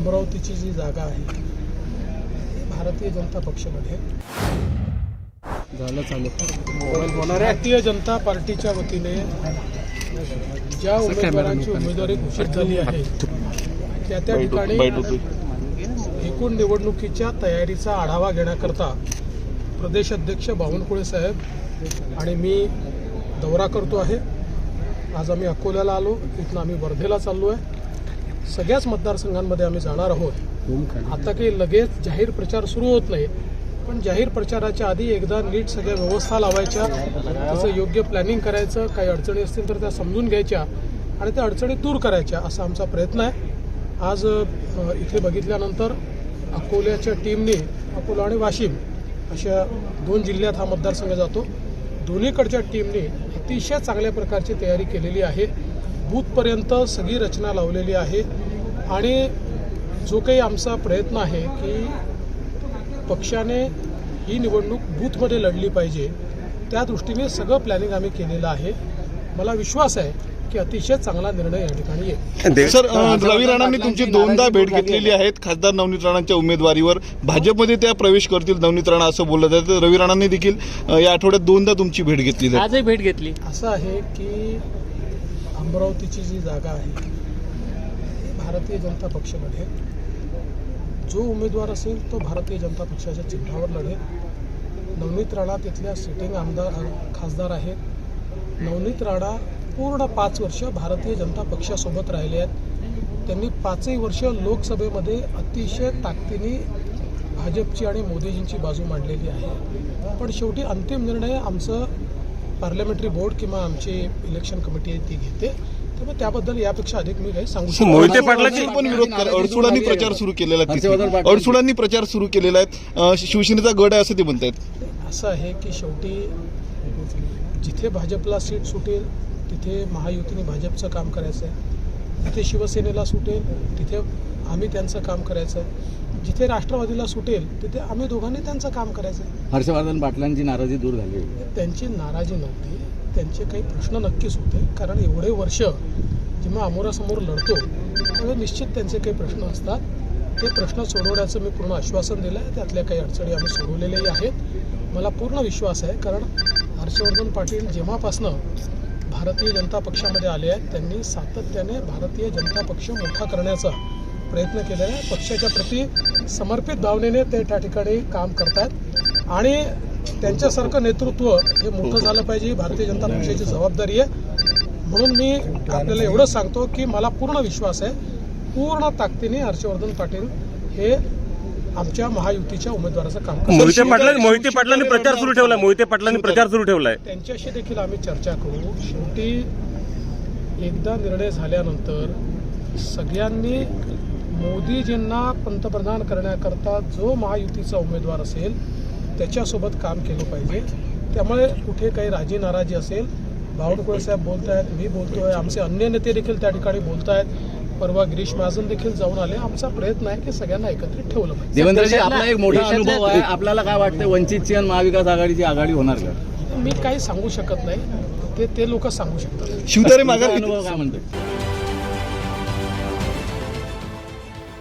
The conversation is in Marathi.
अमरावतीची जी जागा आहे भारतीय जनता पक्षामध्ये झालं चालू. भारतीय जनता पार्टीच्या वतीने ज्या उमेदवारांची उमेदवारी घोषित झाली आहे त्या त्या ठिकाणी एकूण निवडणुकीच्या तयारीचा आढावा घेण्याकरता प्रदेश अध्यक्ष बावनकुळे साहेब आणि मी दौरा करतो आहे. आज आम्ही अकोल्याला आलो इथनं आम्ही वर्धेला चाललो आहे सगळ्याच मतदारसंघांमध्ये आम्ही जाणार आहोत. आता काही लगेच जाहीर प्रचार सुरू होत नाही पण जाहीर प्रचाराच्या आधी एकदा नीट सगळ्या व्यवस्था लावायच्या त्याचं योग्य प्लॅनिंग करायचं काही अडचणी असतील तर त्या समजून घ्यायच्या आणि त्या अडचणी दूर करायच्या असा आमचा प्रयत्न आहे. आज इथे बघितल्यानंतर अकोल्याच्या टीमने अकोला आणि वाशिम अशा दोन जिल्ह्यात हा मतदारसंघ जातो. दोन्हीकडच्या टीमने अतिशय चांगल्या प्रकारची तयारी केलेली आहे. बूथपर्यंत सगळी रचना लावलेली आहे. आणि जो काही आमचा प्रयत्न आहे की पक्षाने ही निवडणूक बूथमध्ये लढली पाहिजे त्या दृष्टीने सगळं प्लॅनिंग आम्ही केलेलं आहे. मला विश्वास आहे की अतिशय चांगला निर्णय या ठिकाणी येईल. सर रवी राणांनी तुमची दोनदा भेट घेतलेली आहेत. खासदार नवनीत राणांच्या उमेदवारीवर भाजपमध्ये त्या प्रवेश करतील नवनीत राणा असं बोललं जातं. रवी राणांनी देखील या आठवड्यात दोनदा तुमची भेट घेतली आहे. आजही भेट घेतली. असं आहे की अमरावतीची जी जागा आहे भारतीय जनता पक्षामध्ये जो उमेदवार असेल तो भारतीय जनता पक्षाच्या चिन्हावर लढेल. नवनीत राणा तिथल्या सिटिंग आमदार खासदार आहेत. नवनीत राणा पूर्ण पाच वर्ष भारतीय जनता पक्षासोबत राहिले आहेत. त्यांनी पाचही वर्ष लोकसभेमध्ये अतिशय ताकदीने भाजपची आणि मोदीजींची बाजू मांडलेली आहे. पण शेवटी अंतिम निर्णय आमचं पार्लमेंटरी बोर्ड किंवा आमची इलेक्शन कमिटी आहे ती घेते. त्यामुळे त्याबद्दल यापेक्षा अधिक मी काही सांगू शकतो मोहिते. पाटलांची पण विरोध कर अडसुळांनी प्रचार सुरू केलेला आहे. अडसुळांनी प्रचार सुरू केलेला आहे. शिवसेनेचा गड आहे असं ते म्हणतायत. असं आहे की शेवटी जिथे भाजपला सीट सुटेल तिथे महायुतीने भाजपचं काम करायचं आहे जिथे शिवसेनेला सुटेल तिथे आम्ही त्यांचं काम करायचं आहे जिथे राष्ट्रवादीला सुटेल तिथे आम्ही दोघांनी त्यांचं काम करायचं. आहे हर्षवर्धन पाटलांची नाराजी दूर झाली त्यांची नाराजी नव्हती. त्यांचे काही प्रश्न नक्कीच होते. कारण एवढे वर्ष जेव्हा अमोरासमोर लढतो त्यावेळी निश्चित त्यांचे काही प्रश्न असतात. ते प्रश्न सोडवण्याचं मी पूर्ण आश्वासन दिलं आहे त्यातल्या काही अडचणी आम्ही सोडवलेल्याही आहेत. मला पूर्ण विश्वास आहे. कारण हर्षवर्धन पाटील जेव्हापासनं भारतीय जनता पक्षामध्ये आले आहेत त्यांनी सातत्याने भारतीय जनता पक्ष मोठा करण्याचा प्रयत्न केलेला आहे. पक्षाच्या प्रती समर्पित भावनेने ते त्या ठिकाणी काम करतात आणि त्यांच्यासारखं नेतृत्व हे मोठं झालं पाहिजे. ही भारतीय जनता पक्षाची जबाबदारी आहे. म्हणून मी आपल्याला एवढंच सांगतो की मला पूर्ण विश्वास आहे. पूर्ण ताकदीने हर्षवर्धन पाटील हे आमच्या महायुतीच्या उमेदवाराचं काम मोहिते पाटलांनी मोहिते पाटलांनी प्रचार सुरू ठेवलाय. मोहिते पाटलांनी प्रचार सुरू ठेवलाय. त्यांच्याशी देखील आम्ही चर्चा करू. शेवटी एकदा निर्णय झाल्यानंतर सगळ्यांनी मोदीजींना पंतप्रधान करण्याकरता जो महायुतीचा उमेदवार असेल त्याच्यासोबत काम केलं पाहिजे. त्यामुळे कुठे काही राजी नाराजी असेल बावनकुळे साहेब बोलत आहेत मी बोलतोय आमचे अन्य नेते देखील त्या ठिकाणी बोलत आहेत परवा गिरीश महाजन देखील जाऊन आले. आमचा प्रयत्न आहे की सगळ्यांना एकत्रित ठेवलं पाहिजे. देवेंद्रजी आपला एक मोठा अनुभव आहे. आपल्याला काय वाटतं वंचितची आणि महाविकास आघाडीची आघाडी होणार का? मी काही सांगू शकत नाही. ते ते लोक सांगू शकतात. शिवतारे घेतली. अनुभव काय म्हणतो